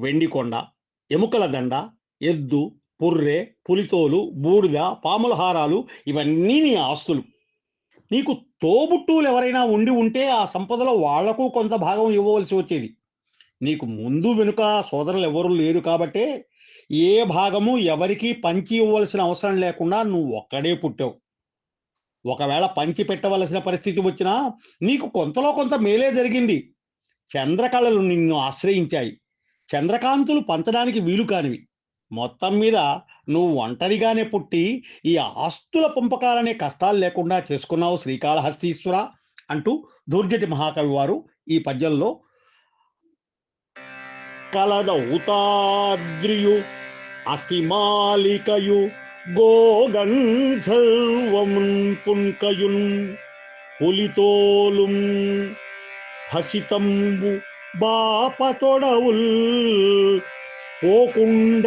వెండికొండ ఎముకల దండ ఎద్దు పుర్రె పులితోలు బూడిద పాముల హారాలు ఇవన్నీ నీ ఆస్తులు. నీకు తోబుట్టువులు ఎవరైనా ఉండి ఉంటే ఆ సంపదలో వాళ్ళకు కొంత భాగం ఇవ్వవలసి వచ్చేది. నీకు ముందు వెనుక సోదరులు ఎవరు లేరు కాబట్టే ఏ భాగము ఎవరికి పంచి ఇవ్వవలసిన అవసరం లేకుండా నువ్వు ఒక్కడే పుట్టావు. ఒకవేళ పంచి పెట్టవలసిన పరిస్థితి వచ్చినా నీకు కొంతలో కొంత మేలే జరిగింది. చంద్రకళలు నిన్ను ఆశ్రయించాయి. చంద్రకాంతులు పంచడానికి వీలు కానివి. మొత్తం మీద నువ్వు ఒంటరిగానే పుట్టి ఈ ఆస్తుల పంపకాలనే కష్టాలు లేకుండా చేసుకున్నావు శ్రీకాళహస్తీశ్వర అంటూ దూర్జటి మహాకవి వారు ఈ పద్యంలో కలదౌతాద్రియు అసిమాలికయు గోగంధర్వమున్ పున్కయున్ పులితోలుం హసితంబు బాపతొడవుల్ పోకుండ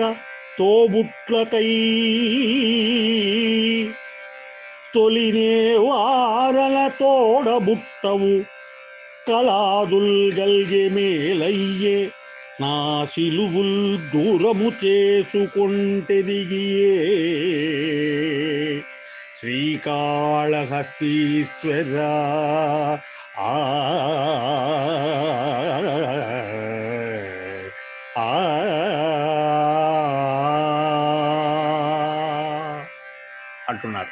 తోబుట్లకై తొలినే వారల తోడబుట్టవు కలాదుల్ గల్గే మేలయ్యే నా సిలువుల్ దూరము చేసుకుంటే దిగియే శ్రీకాళహస్తీశ్వర ఆ అంటున్నారు.